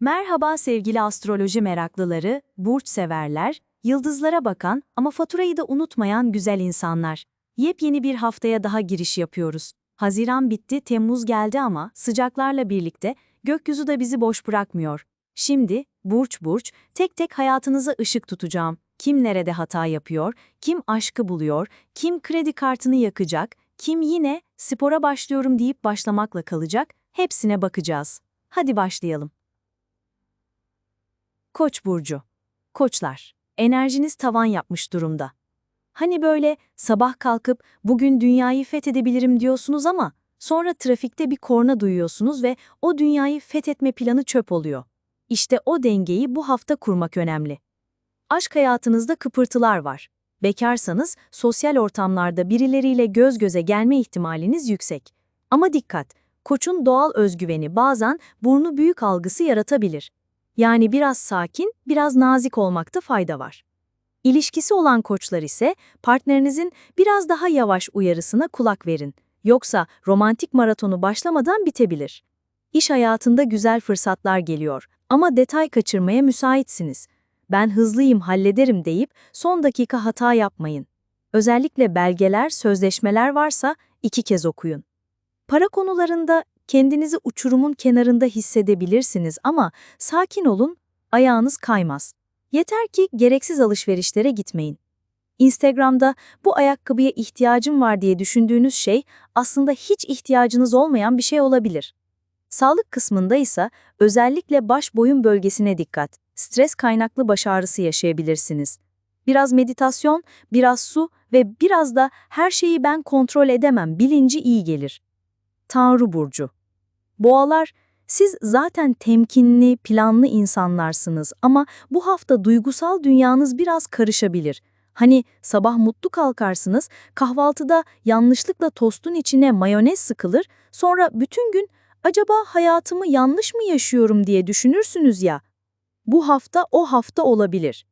Merhaba sevgili astroloji meraklıları, burç severler, yıldızlara bakan ama faturayı da unutmayan güzel insanlar. Yepyeni bir haftaya daha giriş yapıyoruz. Haziran bitti, Temmuz geldi ama sıcaklarla birlikte gökyüzü de bizi boş bırakmıyor. Şimdi burç burç tek tek hayatınıza ışık tutacağım. Kim nerede hata yapıyor, kim aşkı buluyor, kim kredi kartını yakacak, kim yine spora başlıyorum deyip başlamakla kalacak, hepsine bakacağız. Hadi başlayalım. Koç burcu. Koçlar, enerjiniz tavan yapmış durumda. Hani böyle sabah kalkıp bugün dünyayı fethedebilirim diyorsunuz ama sonra trafikte bir korna duyuyorsunuz ve o dünyayı fethetme planı çöp oluyor. İşte o dengeyi bu hafta kurmak önemli. Aşk hayatınızda kıpırtılar var. Bekarsanız sosyal ortamlarda birileriyle göz göze gelme ihtimaliniz yüksek. Ama dikkat, koçun doğal özgüveni bazen burnu büyük algısı yaratabilir. Yani biraz sakin, biraz nazik olmakta fayda var. İlişkisi olan koçlar ise partnerinizin biraz daha yavaş uyarısına kulak verin. Yoksa romantik maratonu başlamadan bitebilir. İş hayatında güzel fırsatlar geliyor ama detay kaçırmaya müsaitsiniz. Ben hızlıyım, hallederim deyip son dakika hata yapmayın. Özellikle belgeler, sözleşmeler varsa iki kez okuyun. Para konularında kendinizi uçurumun kenarında hissedebilirsiniz ama sakin olun, ayağınız kaymaz. Yeter ki gereksiz alışverişlere gitmeyin. Instagram'da bu ayakkabıya ihtiyacım var diye düşündüğünüz şey aslında hiç ihtiyacınız olmayan bir şey olabilir. Sağlık kısmında ise özellikle baş boyun bölgesine dikkat. Stres kaynaklı baş ağrısı yaşayabilirsiniz. Biraz meditasyon, biraz su ve biraz da her şeyi ben kontrol edemem bilinci iyi gelir. Tanrı burcu. Boğalar, siz zaten temkinli, planlı insanlarsınız ama bu hafta duygusal dünyanız biraz karışabilir. Hani sabah mutlu kalkarsınız, kahvaltıda yanlışlıkla tostun içine mayonez sıkılır, sonra bütün gün acaba hayatımı yanlış mı yaşıyorum diye düşünürsünüz ya. Bu hafta o hafta olabilir.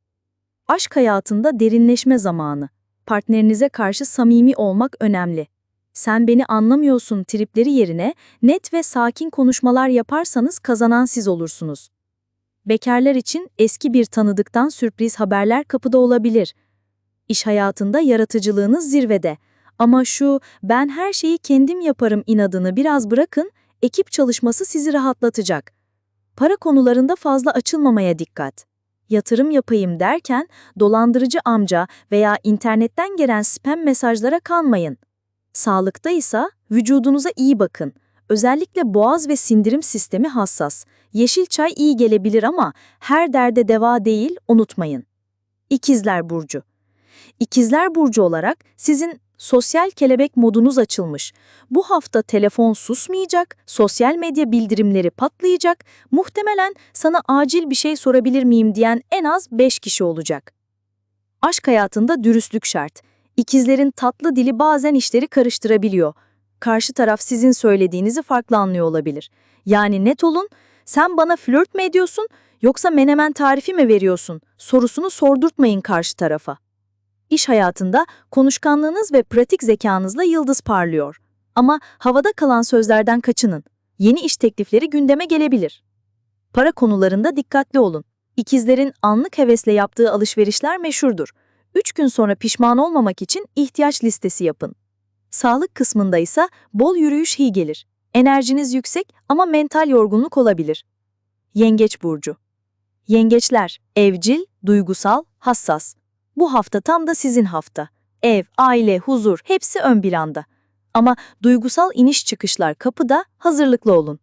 Aşk hayatında derinleşme zamanı. Partnerinize karşı samimi olmak önemli sen beni anlamıyorsun tripleri yerine net ve sakin konuşmalar yaparsanız kazanan siz olursunuz. Bekarlar için eski bir tanıdıktan sürpriz haberler kapıda olabilir. İş hayatında yaratıcılığınız zirvede. Ama şu ben her şeyi kendim yaparım inadını biraz bırakın, ekip çalışması sizi rahatlatacak. Para konularında fazla açılmamaya dikkat. Yatırım yapayım derken dolandırıcı amca veya internetten gelen spam mesajlara kanmayın. Sağlıkta ise vücudunuza iyi bakın. Özellikle boğaz ve sindirim sistemi hassas. Yeşil çay iyi gelebilir ama her derde deva değil, unutmayın. İkizler Burcu İkizler Burcu olarak sizin sosyal kelebek modunuz açılmış. Bu hafta telefon susmayacak, sosyal medya bildirimleri patlayacak, muhtemelen sana acil bir şey sorabilir miyim diyen en az 5 kişi olacak. Aşk hayatında dürüstlük şart. İkizlerin tatlı dili bazen işleri karıştırabiliyor. Karşı taraf sizin söylediğinizi farklı anlıyor olabilir. Yani net olun, sen bana flört mü ediyorsun yoksa menemen tarifi mi veriyorsun sorusunu sordurtmayın karşı tarafa. İş hayatında konuşkanlığınız ve pratik zekanızla yıldız parlıyor. Ama havada kalan sözlerden kaçının. Yeni iş teklifleri gündeme gelebilir. Para konularında dikkatli olun. İkizlerin anlık hevesle yaptığı alışverişler meşhurdur. 3 gün sonra pişman olmamak için ihtiyaç listesi yapın. Sağlık kısmında ise bol yürüyüş iyi gelir. Enerjiniz yüksek ama mental yorgunluk olabilir. Yengeç burcu. Yengeçler evcil, duygusal, hassas. Bu hafta tam da sizin hafta. Ev, aile, huzur hepsi ön planda. Ama duygusal iniş çıkışlar kapıda, hazırlıklı olun.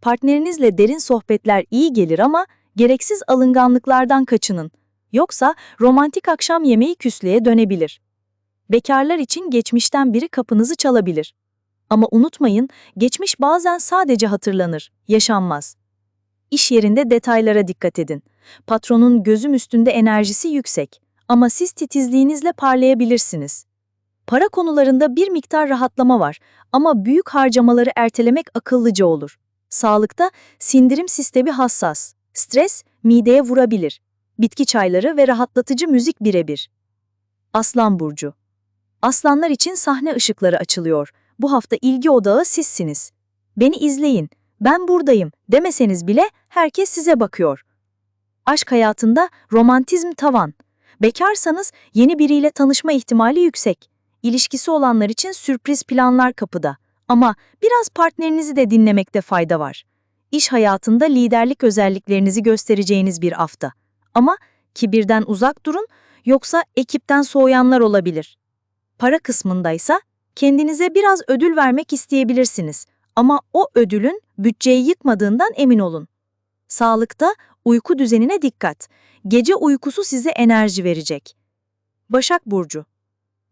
Partnerinizle derin sohbetler iyi gelir ama gereksiz alınganlıklardan kaçının. Yoksa romantik akşam yemeği küslüğe dönebilir. Bekarlar için geçmişten biri kapınızı çalabilir. Ama unutmayın, geçmiş bazen sadece hatırlanır, yaşanmaz. İş yerinde detaylara dikkat edin. Patronun gözüm üstünde enerjisi yüksek ama siz titizliğinizle parlayabilirsiniz. Para konularında bir miktar rahatlama var ama büyük harcamaları ertelemek akıllıca olur. Sağlıkta sindirim sistemi hassas. Stres mideye vurabilir bitki çayları ve rahatlatıcı müzik birebir. Aslan Burcu Aslanlar için sahne ışıkları açılıyor. Bu hafta ilgi odağı sizsiniz. Beni izleyin. ben buradayım demeseniz bile herkes size bakıyor. Aşk hayatında romantizm tavan. Bekarsanız yeni biriyle tanışma ihtimali yüksek. İlişkisi olanlar için sürpriz planlar kapıda. Ama biraz partnerinizi de dinlemekte fayda var. İş hayatında liderlik özelliklerinizi göstereceğiniz bir hafta. Ama kibirden uzak durun yoksa ekipten soğuyanlar olabilir. Para kısmındaysa kendinize biraz ödül vermek isteyebilirsiniz. Ama o ödülün bütçeyi yıkmadığından emin olun. Sağlıkta uyku düzenine dikkat. Gece uykusu size enerji verecek. Başak Burcu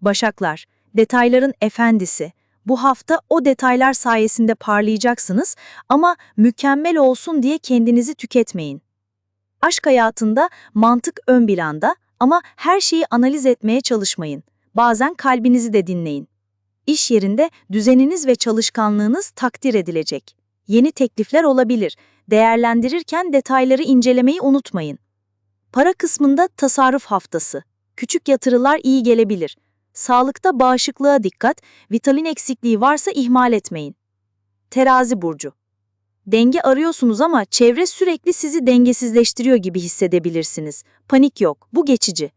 Başaklar, detayların efendisi. Bu hafta o detaylar sayesinde parlayacaksınız ama mükemmel olsun diye kendinizi tüketmeyin. Aşk hayatında mantık ön planda ama her şeyi analiz etmeye çalışmayın. Bazen kalbinizi de dinleyin. İş yerinde düzeniniz ve çalışkanlığınız takdir edilecek. Yeni teklifler olabilir. Değerlendirirken detayları incelemeyi unutmayın. Para kısmında tasarruf haftası. Küçük yatırılar iyi gelebilir. Sağlıkta bağışıklığa dikkat, vitalin eksikliği varsa ihmal etmeyin. Terazi burcu. Denge arıyorsunuz ama çevre sürekli sizi dengesizleştiriyor gibi hissedebilirsiniz. Panik yok, bu geçici.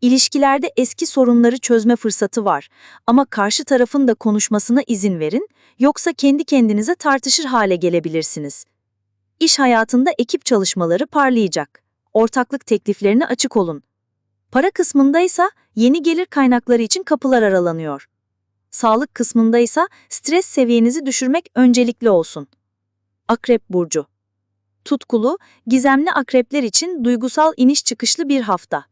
İlişkilerde eski sorunları çözme fırsatı var ama karşı tarafın da konuşmasına izin verin, yoksa kendi kendinize tartışır hale gelebilirsiniz. İş hayatında ekip çalışmaları parlayacak. Ortaklık tekliflerine açık olun. Para kısmındaysa yeni gelir kaynakları için kapılar aralanıyor. Sağlık kısmındaysa stres seviyenizi düşürmek öncelikli olsun. Akrep Burcu Tutkulu, gizemli akrepler için duygusal iniş çıkışlı bir hafta.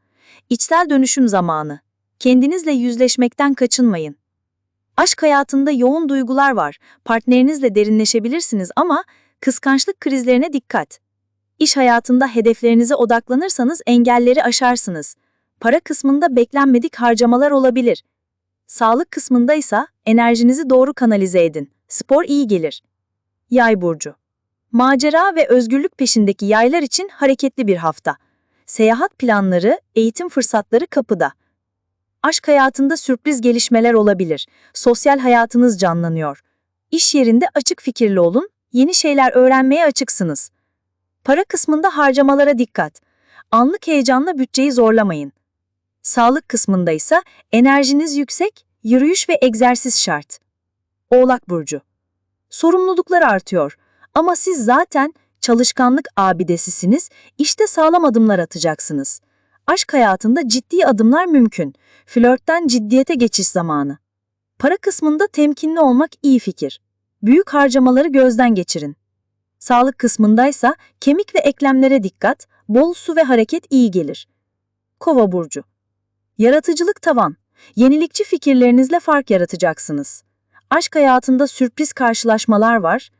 İçsel dönüşüm zamanı. Kendinizle yüzleşmekten kaçınmayın. Aşk hayatında yoğun duygular var. Partnerinizle derinleşebilirsiniz ama kıskançlık krizlerine dikkat. İş hayatında hedeflerinize odaklanırsanız engelleri aşarsınız. Para kısmında beklenmedik harcamalar olabilir. Sağlık kısmında ise enerjinizi doğru kanalize edin. Spor iyi gelir. Yay burcu. Macera ve özgürlük peşindeki yaylar için hareketli bir hafta. Seyahat planları, eğitim fırsatları kapıda. Aşk hayatında sürpriz gelişmeler olabilir. Sosyal hayatınız canlanıyor. İş yerinde açık fikirli olun, yeni şeyler öğrenmeye açıksınız. Para kısmında harcamalara dikkat. Anlık heyecanla bütçeyi zorlamayın. Sağlık kısmında ise enerjiniz yüksek, yürüyüş ve egzersiz şart. Oğlak Burcu Sorumluluklar artıyor ama siz zaten çalışkanlık abidesisiniz, işte sağlam adımlar atacaksınız. Aşk hayatında ciddi adımlar mümkün. Flörtten ciddiyete geçiş zamanı. Para kısmında temkinli olmak iyi fikir. Büyük harcamaları gözden geçirin. Sağlık kısmındaysa kemik ve eklemlere dikkat, bol su ve hareket iyi gelir. Kova burcu. Yaratıcılık tavan. Yenilikçi fikirlerinizle fark yaratacaksınız. Aşk hayatında sürpriz karşılaşmalar var.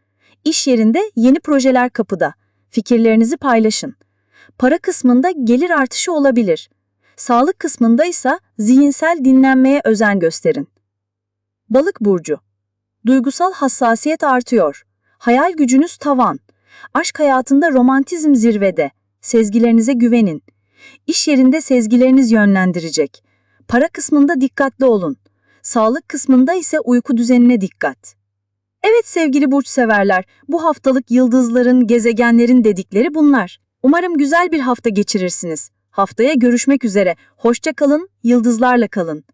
İş yerinde yeni projeler kapıda. Fikirlerinizi paylaşın. Para kısmında gelir artışı olabilir. Sağlık kısmında ise zihinsel dinlenmeye özen gösterin. Balık burcu. Duygusal hassasiyet artıyor. Hayal gücünüz tavan. Aşk hayatında romantizm zirvede. Sezgilerinize güvenin. İş yerinde sezgileriniz yönlendirecek. Para kısmında dikkatli olun. Sağlık kısmında ise uyku düzenine dikkat. Evet sevgili burç severler, bu haftalık yıldızların, gezegenlerin dedikleri bunlar. Umarım güzel bir hafta geçirirsiniz. Haftaya görüşmek üzere. Hoşça kalın, yıldızlarla kalın.